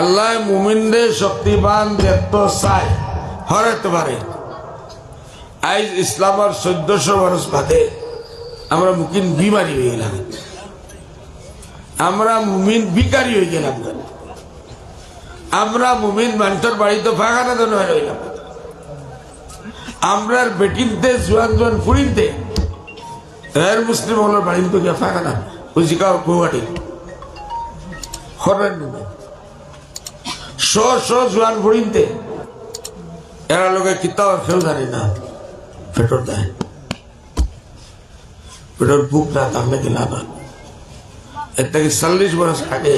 আল্লাহ মুমিনদের শক্তিবান দেখতে চাই হরাতে পারে। আজ ইসলামের চোদ্দশো বরস বাদে আমরা মুকিন বিমারি হয়ে গেলাম। আমরা মুমিন বিকারি হয়ে গেলাম। আমরা মুমিন মানুষের বাড়িতে ফাঁকানা দেন হইলাম আমরা বেটিনতে, জোয়ান জোয়ান ফুড়িনতে এর মুসলিম হলোর বাড়িতে গিয়ে ফাঁকানা। ওই জিকাও গুয়াহাটি হরেন জোয়ান ফুড়িনতে এরা লোকে কিতাব খেউ জানি না। পেটর দেয়। পেটর বুক না কি লাভ হয়? এর থেকে চল্লিশ বছর আগে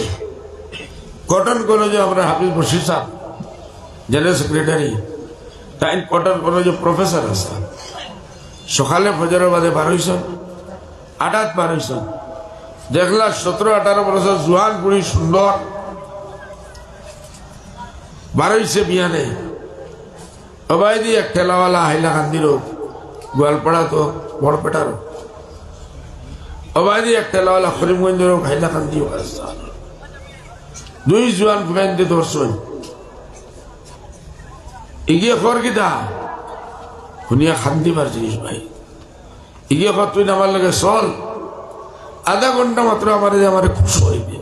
কটন কলেজে আমরা হাফিজ বসির সাহ জেনারেল সেক্রেটারি তাই কটন কলেজে প্রফেসর আছে সকালে ফজরের বাদে বারোইশ আটাত বারোইশ দেখলা সতেরো আঠারো বছর জোয়ান বুড়ি সুন্দর। বারোইছে বিয়ানে। অবায়দি এক ঠেলাওয়ালা হাইলা কান্দির গোয়ালপাড়া তো বড়পেটার অবায়দি এক ঠেলাওয়ালা করিমগঞ্জের হাইলা কান্দি দুই জোয়ান ফুকাইতে ধরছই এগিয়ে খর কিতা? শুনিয়া খান্দিবার জিনিস ভাই। এগিয়ে খর তুই আমার লাগে চল। আধা ঘণ্টা মাত্র আমার আমার খুশ হইবে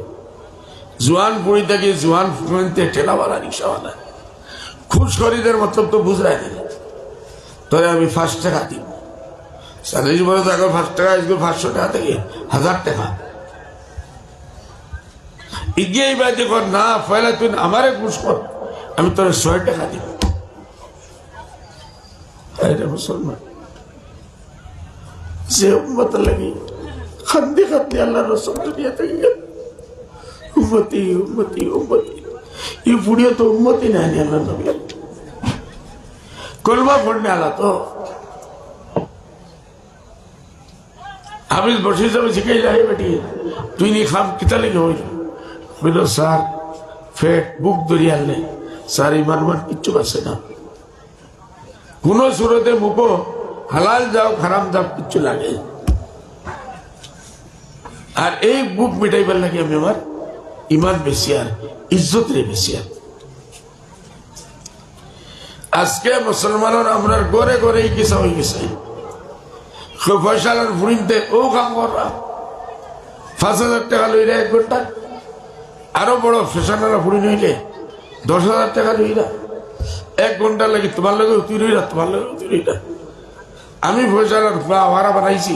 জোয়ান বুড়ি থেকে জোয়ান ফুকাইতে ঠেলাওয়ালা রিক্সাওয়ালা। খুশ করিদের মতলব তো বুঝরাই দিল তবে আমি ফার্স্ট টাকা দিব। চল্লিশ বছর আগে ফার্স্ট টাকা, আজকে পাঁচশো টাকা থেকে হাজার টাকা। ইগিয়ে এবার দেখো না, ফয়লা, তুই আমারে ঘুষ কর, আমি তোর ছয় টাকা দিব। মুসলমান। যে উম্মত লাগি খান্দি খান্দি আল্লাহ রসুল দুনিয়া থেকে উম্মতি উম্মতি উম্মতি উন্মতি নেয়নি আল্লাহ নবী কলমা পড়নে আলা তো। হাফিজ বসে যাবে শিখাই যাই বেটি, তুই নি খাম কিতা লেগে হইল? হইল স্যার ফেট বুক ধরি আনলে। স্যার, ইমান মান কিচ্ছু আছে না। কোন সুরতে মুখো হালাল যাও খারাপ যাও, কিচ্ছু লাগে। আর এই বুক মিটাইবার লাগে আমি আমার। ইমান বেশি আর ইজ্জত রে আর। আজকে মুসলমানের আমরা গড়ে গড়ে কিসা হয়ে গেছে ও কাম করা পাঁচ হাজার টাকা লইরা এক ঘণ্টা। আরও বড় ফেশনারা ফুরি নইলে দশ হাজার টাকা লইরা। এক ঘণ্টা লাগে তোমার লগে তুই রইরা তোমার লগে তুই রইরা আমি ফয়সালার আওয়ারা বানাইছি।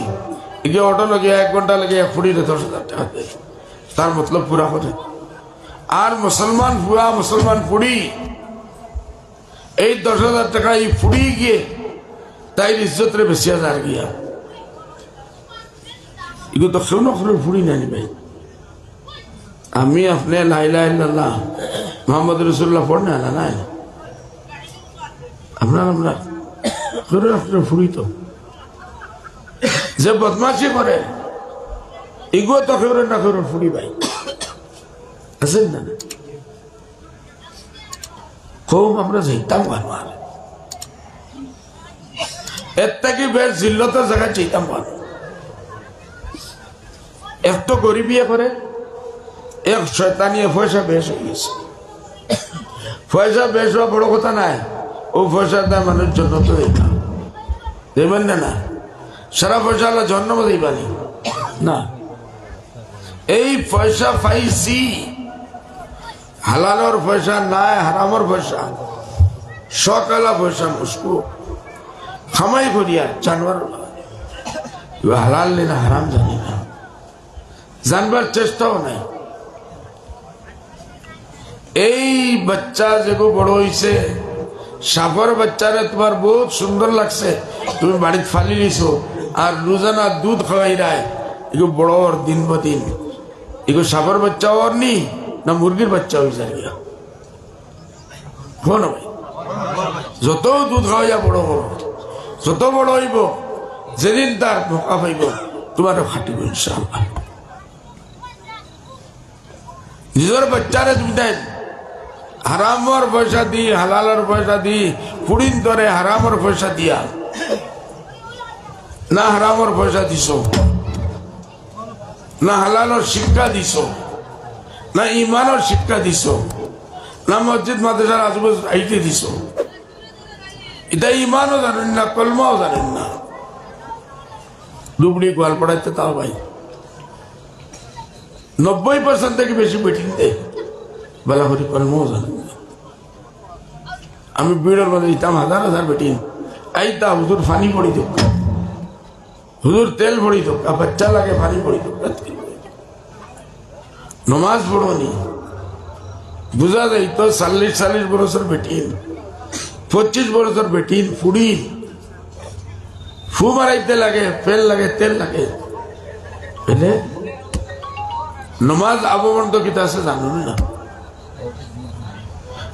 এগিয়ে অটো এক ঘণ্টা লাগে ফুড়িলে দশ হাজার টাকা দেয়। তার মতলব পুরা করে আর মুসলমান পুরা মুসলমান ফুড়ি এই দশ হাজার টাকা এই ফুড়ি গিয়ে তাই ইজ্জত রে বেশি হাজার গিয়া। এগুলো তো কেউ না ফুড়ি না ভাই আমি আপনি লাইলা ইল্লাল্লাহ, মোহাম্মদ রসুল্লাহ পড়নে না নাই? আপনার আপনার। করে আপনার ফুড়ি তো। যে বদমাশি করে এগুলো তো কেউ না কেউ ফুড়ি ভাই। আছেন না খুব আমরা যাইতাম ভালো আর এর থেকে বেশ জিল্লতের জায়গায় চাইতাম ভালো। এত গরিবিয়ে করে, এক শয়তানিয়ে পয়সা বেশ হয়ে গেছে। পয়সা বেশ হওয়া বড় কথা নাই, ও পয়সা দেয় মানুষ জন্য তো দেবেন না না? সারা পয়সা আল্লাহ জন্ম দিবানি না। এই পয়সা পাইছি। হালালর পয়সা নাই, হারামর পয়সা। সকালা পয়সা মুসকু। খামাই করিয়া জানোয়ার হালাল না হারাম জানি না। জানবার চেষ্টাও নাই। এই বাচ্চা যেগো বড় হইছে সাপর বাচ্চারে তোমার বহুত সুন্দর লাগছে। তুমি বাড়িতে ফালি নিছো, আর রোজানা দুধ খাওয়াই রায়। বড় দিন ব দিন। এগো সাপর বাচ্চা ওর নি না মুরগির বাচ্চা হয়ে যায় গিয়া যত দুধ খাওয়াইয়া বড় হব যত বড় হইব, যেদিন তার মকা পাইব, তোমারও খাটিব ইনশাআল্লাহ। নিজের বাচ্চারে তুমি দেন, হারামর পয়সা দি, হালালর পয়সা দি, পুড়িন ধরে হারামর পয়সা দিয়া। না হারামর পয়সা দিছ। না হালালর শিক্ষা দিছ, না ইমানের শিক্ষা দিছ, না মসজিদ, মাদ্রাসার আজুবাজু আইতে দিছ। এটা ইমানও জানেন না, কলমাও জানেন না। ডুবড়ি গোয়াল পড়াইতে তাও ভাই। নব্বই পার্সেন্ট থেকে বেশি বেটিং দেয়। বেলা করি কলমাও জানেন না। আমি বিড়ের মধ্যে দিতাম, হাজার হাজার বেটিং আইতা হুজুর ফানি পড়ি দেব হুজুর তেল পড়ি দেব বাচ্চা লাগে ফানি পড়ি দেব নমাজ পড়নি। বুঝা যায় তো চাল্লিশ চাল্লিশ বছর বেটিন, পঁচিশ বছর বেটিন ফুড়িন ফু মারাইতে লাগে, ফেল লাগে, তেল লাগে। বুঝলে নমাজ আবমন্ত কিতা আছে জানুন না?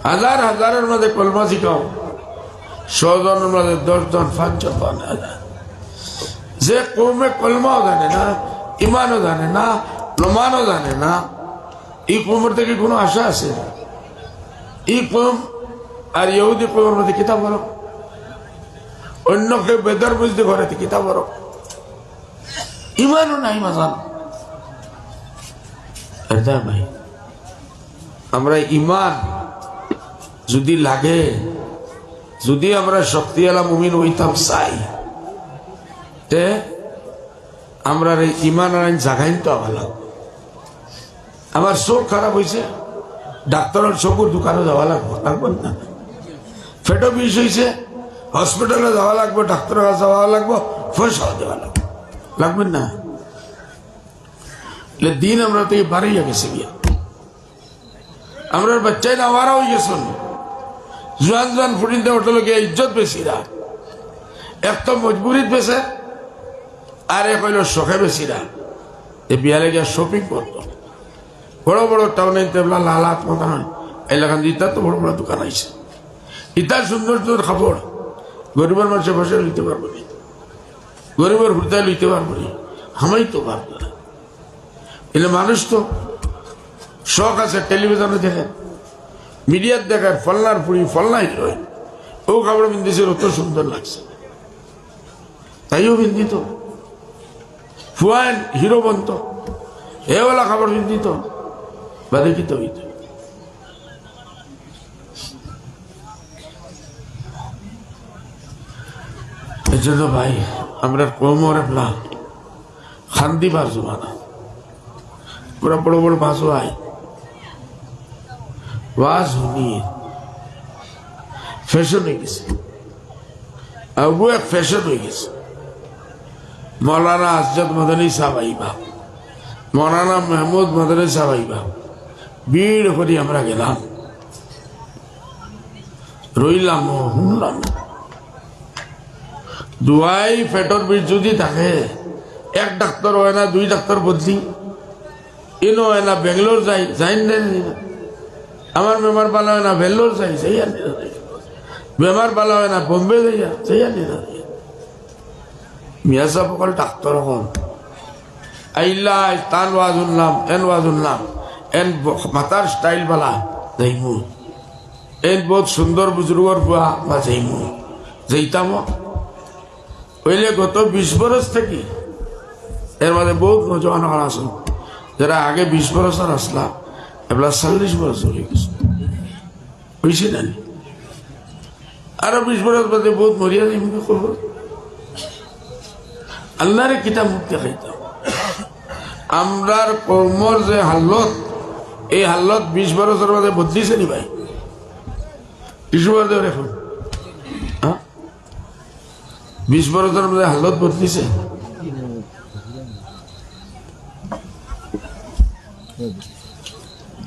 হাজার হাজারের মধ্যে কলমা শিখাও ছজনের মধ্যে দশজন, পাঁচজন যে কৌমে কলমাও জানে না, ইমানও জানে না নমানও জানে না এই কৌমের থেকে কোনো আশা আছে? এই কৌম আর ইহুদি কৌমের মধ্যে কিতাব বলো অন্য কেউ বেদর বুঝতে ঘরে কিতাব বলো ইমানও নাই এটা ভাই, আমরা ইমান যদি লাগে, যদি আমরা শক্তিওয়ালা মুমিন হইতাম, চাই। তে আমরা ইমান আইন জাগাইন তো ভালো আমার চোখ খারাপ হয়েছে। ডাক্তারের চকুর দোকানে যাওয়া লাগবো, লাগবে না। পেটও বিষ হয়েছে, হসপিটালে যাওয়া লাগবে, ডাক্তারের কাছে যাওয়া লাগবো, পয়সাও দেওয়া লাগবে। লাগবে না। এলে দিন আমরা থেকে বাড়াইয়া গেছে গিয়া আমরা বাচ্চাই না হয়ে গেছেন জোয়ান জোয়ান ফুটিনতে হোটেলে গিয়ে ইজ্জত বেশি না। এক তো মজবুরিত বেছে আর এক হইল শখে বেশি না। এ বিয়ালে গিয়ে শপিং করতো। বড় বড় টাউনে তেমলা লালাত মতন এলাকান ইতার তো বড় বড় দোকান আইছে। ইতার সুন্দর সুন্দর খাবার। গরিবের মানুষে বসে লইতে পারব না। গরিবের হৃদয় লইতে পারব না। হামাই তো পারব না। এলে মানুষ তো শখ আছে টেলিভিশনে দেখেন। মিডিয়ার দেখার ফলনার পুরি ফলনা হিরোইন ও কাপড় বিন্দিছে অত সুন্দর লাগছে তাইও বিন্দিত। Fuan hero বন্ত। এওয়ালা কাপড় বিন্দিত। বাদে কি তো হইত? এই ভাই, আমরা কোমর না খান্দি বার জমানা পুরা বড় বড় ভাষো আয় ওয়াজ শুনিয়ে ফ্যাশন হয়ে গেছে। আবু এক ফ্যাশন হয়ে গেছে। মৌলানা আসজদ মদনী সাহেব আইবা। মৌলানা মেহমুদ মদনী সাহেব আইবা। ভিড় করি আমরা গেলাম। রইলাম শুনলাম। দুয়াই পেটর বিষ যদি থাকে, এক ডাক্তার হয় না, দুই ডাক্তার বদলি। ইনো হয় না বেঙ্গলোর যাই যাই আমার বেমার পালা হয় না ভেল্লোর যাই, সেই আর বেমার পালা হয় না বোম্বে যাইয়া সেই আর মিয়া সাহেব ডাক্তার হন। আইলা, তান ওয়াজ উনলাম এন ওয়াজ উনলাম এন মাতার স্টাইল বালা, যাইমু। এন বহুত সুন্দর বুজুর্গর বুয়া বা যাইমু। যাইতাম। হইলে গত বিশ বরস থেকে এর মধ্যে বহুত নজওয়ান আসুন যারা আগে বিশ বছর আসলাম এবার চল্লিশ বছর হয়ে গেছে। হয়েছে না আরও বিশ বছর বাদে বহুত মরিয়া যাই খবর আল্লাহরে কিতাব মুখ দেখাইতাম আমরার কর্মর যে হাল্লত এই হাল্লত বিশ বছর মাঝে বদলিছে নি ভাই? হ্যাঁ? বিশ বছর এখন। বিশ বছর মাঝে হালত বদলিছে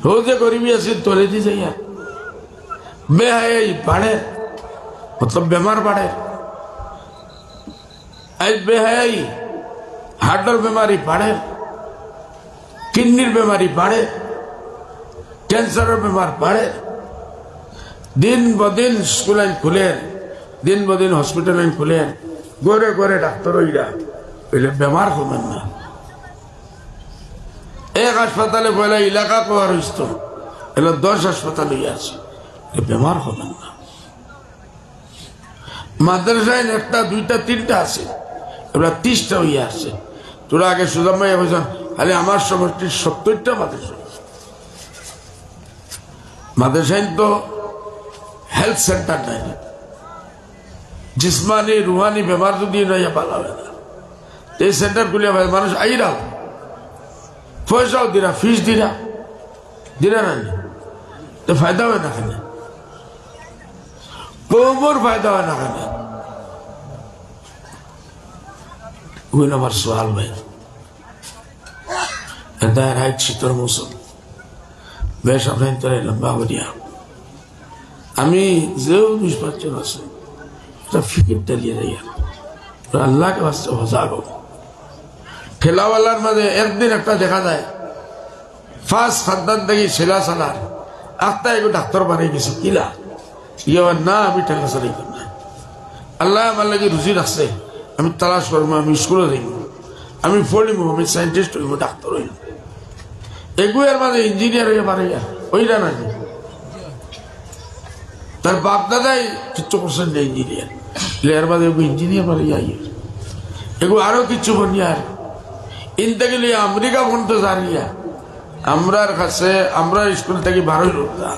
রোজে গরিবি আছে, তোলে দি যাই আর। বেহাই বাড়ে। মতলব বেমার বাড়ে। এই বেহাই হার্টের বেমারি বাড়ে। কিডনির বেমারি বাড়ে। ক্যান্সারের বেমার বাড়ে দিন বদিন স্কুল আইন খুলেন, দিন বদিন হসপিটাল আইন খুলেন গড়ে গড়ে ডাক্তার ওইরা ওইলে বেমার কমেন না। এক হাসপাতালে পয়লা এলাকা পাওয়ার হইত এগুলো দশ হাসপাতাল আছে বেমার হবেন না। মাদ্রাসায় একটা, দুইটা, তিনটা আছে, এবার তিরিশটা হইয়া আছে। তোরা আগে সুদামাই বলছেন, আরে আমার সমষ্টির সত্তরটা মাদ্রাসা মাদ্রাসাইন তো? হেলথ সেন্টার নাই। জিসমানি, রুহানি বেমার যদি নয় ভালো হবে না। এই সেন্টার খুলে ভাই, মানুষ আইরাও। পয়সাও দিরা ফিস দিরা দিরা না? তো ফায়দা হয় না কেন? কোমর ফায়দা হয় না কেন? ওই আমার সোয়াল ভাই। এটা রাইট শীতর মৌসুম। বেশ, আপনার তোরা লম্বা বলিয়া। আমি যেও বিশ আছে। এটা ফিকির ডালিয়ে যাইয়া আল্লাহকে বাঁচতে হজাগ ঠেলাওয়ালার মাঝে একদিন একটা দেখা যায়। ফার্স্ট খাদ্দান দেখি ছেলা সালার আত্মা এগো ডাক্তার বানিয়ে গেছে কিলা ইয়ে না, আমি ঠেলা চালাই না আল্লাহ আমার লাগে রুচি রাখছে। আমি তালাশ করব আমি স্কুলে যাইব আমি পড়িব আমি সাইন্টিস্ট হইব ডাক্তার হইব এগুয়ের মাঝে ইঞ্জিনিয়ার হয়ে পারে ওইটা নাকি? তার বাপ দাদাই কিচ্ছু করছেন না ইঞ্জিনিয়ার লেয়ার বাদে এগু ইঞ্জিনিয়ার পারে এগু আরও কিচ্ছু বনিয়ার ইনতে গেলে আমেরিকা ফোন তো জানিয়া আমরার কাছে আমরা স্কুল থেকে বারোই লোকরা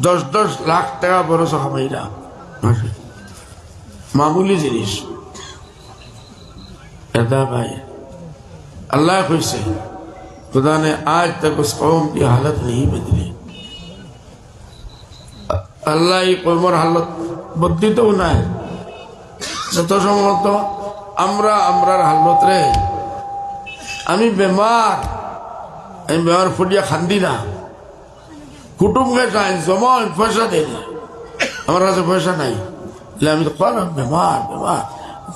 দশ দশ লাখ টাকা বড় সকামাইরা মামুলি জিনিস। এটা ভাই, আল্লাহ কইছে खुदा ने आज तक उस कौम की हालत नहीं बदली আল্লাহ এই কর্মর হালত বর্ধিতও নাই যত সম্ভবত আমরা আমরার হালত রে আমি বেমার আমি বেমার ফুটিয়া খান্দি না কুটুমকে চাই জমা পয়সা দেয় না আমার কাছে পয়সা নাই বলে আমি তো কর বেমার বেমার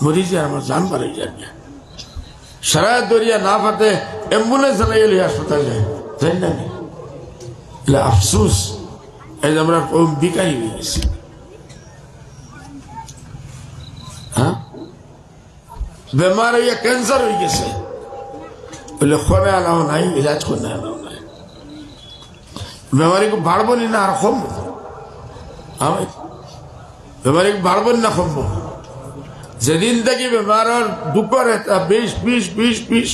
মরিছি আর আমার জান পারে যাবে সারা দরিয়া না পাতে অ্যাম্বুলেন্স এলি হাসপাতালে যাই না? বলে আফসুস, এই যে আমরা কম বিকারি হয়ে গেছি। হ্যাঁ? বেমার হইয়া ক্যান্সার হয়ে গেছে। বলে খনে আনাও নাই, ইলাজ করে আনাও নাই। বেমারিকে বাড়বো নি আর কমবো? আমি বেমারিকে বাড়বো না কমবো? যেদিন থেকে বেমারের দুঃখের বিষ বিষ বিষ বিষ